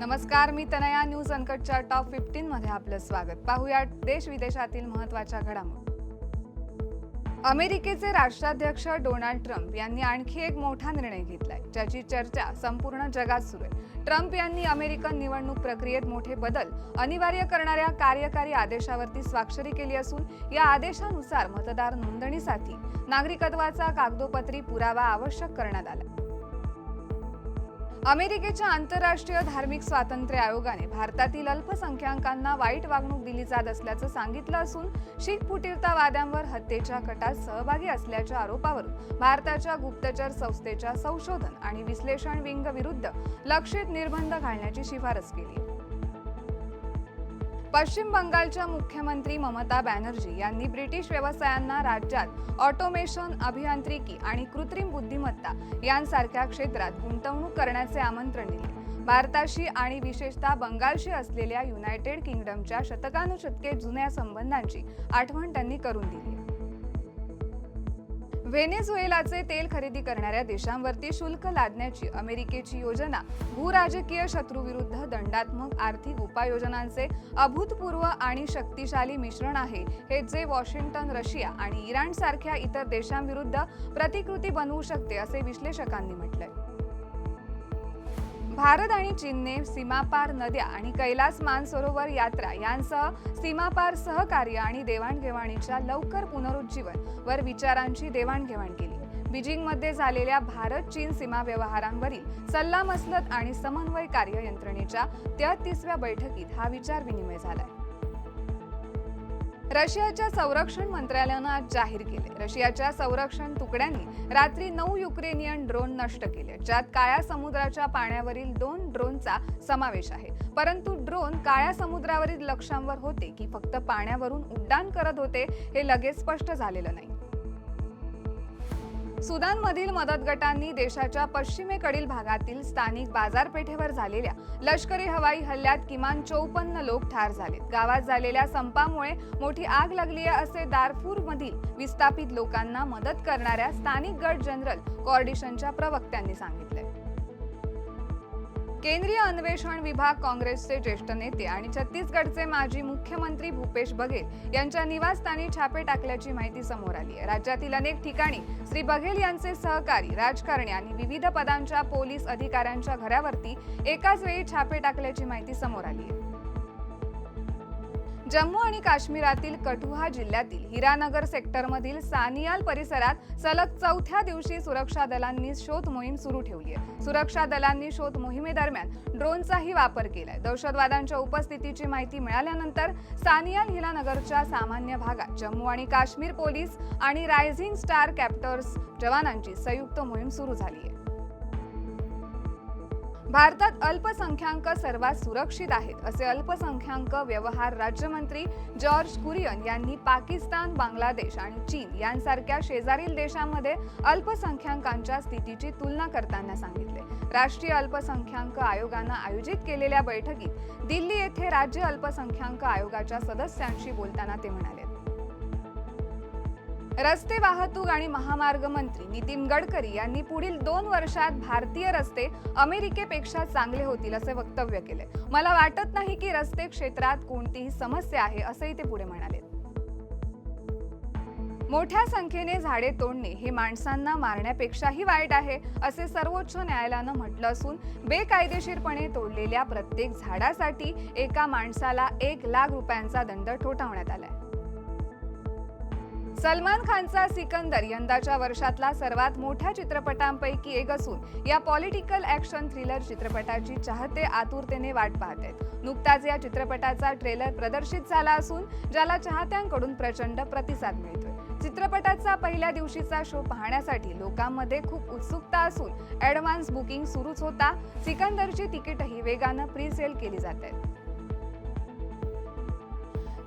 नमस्कार मी Tanaya. News अनकटच्या top fifteen मध्ये आपलं स्वागत. पाहूया देश विदेशातील महत्त्वाच्या घडामोडी. अमेरिकेचे राष्ट्राध्यक्ष डोनाल्ड ट्रम्प यांनी आणखी एक मोठा निर्णय घेतलाय ज्याची चर्चा संपूर्ण जगात सुरू आहे. ट्रम्प यांनी अमेरिकन निवडणूक प्रक्रियेत मोठे बदल अनिवार्य करणाऱ्या कार्यकारी आदेशावरती स्वाक्षरी केली असून या आदेशानुसार मतदार नोंदणीसाठी नागरिकत्वाचा कागदोपत्री पुरावा आवश्यक करण्यात आला. अमेरिकेच्या आंतरराष्ट्रीय धार्मिक स्वातंत्र्य आयोगाने भारतातील अल्पसंख्याकांना वाईट वागणूक दिली जात असल्याचं सांगितलं असून शीख फुटीरतावाद्यांवर हत्येच्या कटात सहभागी असल्याच्या आरोपावरून भारताच्या गुप्तचर संस्थेच्या संशोधन आणि विश्लेषण विंग विरुद्ध लक्षित निर्बंध घालण्याची शिफारस केली पश्चिम बंगालच्या मुख्यमंत्री ममता बॅनर्जी यांनी ब्रिटिश व्यवसायांना राज्यात ऑटोमेशन अभियांत्रिकी आणि कृत्रिम बुद्धिमत्ता यांसारख्या क्षेत्रात गुंतवणूक करण्याचे आमंत्रण दिले. भारताशी आणि विशेषतः बंगालशी असलेल्या युनायटेड किंगडमच्या शतकानुशतके जुन्या संबंधांची आठवण त्यांनी करून दिली. व्हेनेझुएलाचे तेल खरेदी करणाऱ्या देशांवरती शुल्क लादण्याची अमेरिकेची योजना भूराजकीय शत्रूविरुद्ध दंडात्मक आर्थिक उपाययोजनांचे अभूतपूर्व आणि शक्तिशाली मिश्रण आहे. हे जे वॉशिंग्टन रशिया आणि इराण सारख्या इतर देशांविरुद्ध प्रतिकृती बनवू शकते असे विश्लेषकांनी म्हटलंय. भारत आणि चीनने सीमापार नद्या आणि कैलास मानसरोवर यात्रा यांसह सीमापार सहकार्य आणि देवाणघेवाणीच्या लवकर पुनरुज्जीवन वर विचारांची देवाणघेवाण केली. बीजिंगमध्ये झालेल्या भारत चीन सीमा व्यवहारांवरील सल्लामसलत आणि समन्वय कार्य यंत्रणेच्या तेहतीसव्या बैठकीत हा विचार विनिमय झालाय. रशियाच्या संरक्षण मंत्रालयानं आज जाहीर केले. रशियाच्या संरक्षण तुकड्यांनी रात्री नऊ युक्रेनियन ड्रोन नष्ट केले. ज्यात काळ्या समुद्राच्या पाण्यावरील दोन ड्रोनचा समावेश आहे. परंतु ड्रोन काळ्या समुद्रावरील लक्ष्यांवर होते की फक्त पाण्यावरून उड्डाण करत होते हे लगेच स्पष्ट झालेलं नाही. सुदानमधील मदत गटांनी देशाच्या पश्चिमेकडील भागातील स्थानिक बाजारपेठेवर झालेल्या लष्करी हवाई हल्ल्यात किमान चौपन्न लोक ठार झालेत. गावात झालेल्या संपामुळे मोठी आग लागली आहे असे दारफूर मधील विस्थापित लोकांना मदत करणाऱ्या स्थानिक गट जनरल कॉर्डिशनच्या प्रवक्त्यांनी सांगितले केंद्रीय अन्वेषण विभाग काँग्रेसचे ज्येष्ठ नेते आणि छत्तीसगडचे माजी मुख्यमंत्री भूपेश बघेल यांच्या निवासस्थानी छापे टाकल्याची माहिती समोर आली आहे. राज्यातील अनेक ठिकाणी श्री बघेल यांचे सहकारी राजकारणी आणि विविध पदांच्या पोलीस अधिकाऱ्यांच्या घरावरती एकाच वेळी छापे टाकल्याची माहिती समोर आली आहे. जम्मू आणि काश्मीरातील कठुहा जिल्ह्यातील हिरानगर सेक्टरमधील सानियाल परिसरात सलग चौथ्या दिवशी सुरक्षा दलांनी शोध मोहीम सुरू ठेवली आहे. सुरक्षा दलांनी शोध मोहिमेदरम्यान ड्रोनचाही वापर केलाय. दहशतवाद्यांच्या उपस्थितीची माहिती मिळाल्यानंतर सानियाल हिरानगरच्या सामान्य भागात जम्मू आणि काश्मीर पोलीस आणि रायझिंग स्टार कॅप्टर्स जवानांची संयुक्त मोहीम सुरू झाली आहे. भारतात अल्पसंख्याक सर्वात सुरक्षित आहेत असे अल्पसंख्याक व्यवहार राज्यमंत्री जॉर्ज कुरियन यांनी पाकिस्तान बांगलादेश आणि चीन यांसारख्या शेजारील देशांमध्ये अल्पसंख्याकांच्या स्थितीची तुलना करताना सांगितले. राष्ट्रीय अल्पसंख्याक आयोगानं आयोजित केलेल्या बैठकीत दिल्ली येथे राज्य अल्पसंख्याक आयोगाच्या सदस्यांशी बोलताना ते म्हणाले रस्ते वाहतूक आणि महामार्ग मंत्री नितीन गडकरी यांनी पुढील दोन वर्षात भारतीय रस्ते अमेरिकेपेक्षा चांगले होतील असे वक्तव्य केले. मला वाटत नाही की रस्ते क्षेत्रात कोणतीही समस्या आहे असंही ते पुढे म्हणाले. मोठ्या संख्येने झाडे तोडणे हे माणसांना मारण्यापेक्षाही वाईट आहे असे सर्वोच्च न्यायालयानं म्हटलं असून बेकायदेशीरपणे तोडलेल्या प्रत्येक झाडासाठी एका माणसाला एक लाख रुपयांचा दंड ठोठावण्यात आलाय. सलमान खानचा सिकंदर यंदाच्या वर्षातला सर्वात मोठ्या चित्रपटांपैकी एक असून या पॉलिटिकल ॲक्शन थ्रिलर चित्रपटाची चाहते आतुरतेने वाट पाहत आहेत. नुकताच या चित्रपटाचा ट्रेलर प्रदर्शित झाला असून ज्याला चाहत्यांकडून प्रचंड प्रतिसाद मिळतोय. चित्रपटाचा पहिल्या दिवशीचा शो पाहण्यासाठी लोकांमध्ये खूप उत्सुकता असून ॲडव्हान्स बुकिंग सुरूच होता. सिकंदरची तिकीटही वेगानं प्री सेल केली जात आहेत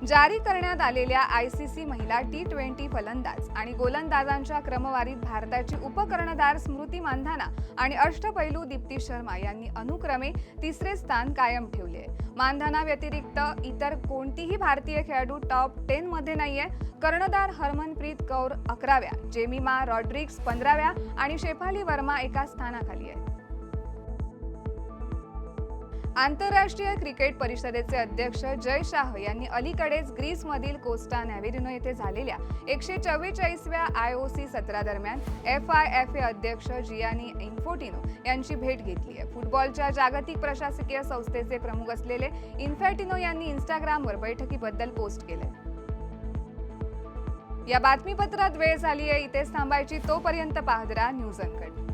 जारी करण्यात आलेल्या आय सी सी महिला टी ट्वेंटी फलंदाज आणि गोलंदाजांच्या क्रमवारीत भारताची उपकर्णधार स्मृती मानधाना आणि अष्टपैलू दीप्ती शर्मा यांनी अनुक्रमे तिसरे स्थान कायम ठेवले. मानधाना व्यतिरिक्त इतर कोणतीही भारतीय खेळाडू टॉप टेन मध्ये नाहीये. कर्णधार हरमनप्रीत कौर अकराव्या जेमिमा रॉड्रिक्स पंधराव्या आणि शेफाली वर्मा एका स्थानाखाली आहे आंतरराष्ट्रीय क्रिकेट परिषदेचे अध्यक्ष जय शाह यांनी अलीकडेच ग्रीसमधील कोस्टा नॅव्हेरिनो येथे झालेल्या एकशे चव्वेचाळीसव्या आय ओ सी सत्रादरम्यान एफ आय एफ ए अध्यक्ष जियानी इन्फोटिनो यांची भेट घेतली आहे. फुटबॉलच्या जागतिक प्रशासकीय संस्थेचे प्रमुख असलेले इन्फॅटिनो यांनी इन्स्टाग्रामवर बैठकीबद्दल पोस्ट केले या बातमीपत्रात वेळ झाली आहे इथेच थांबायची तोपर्यंत पाहदरा न्यूज अनकट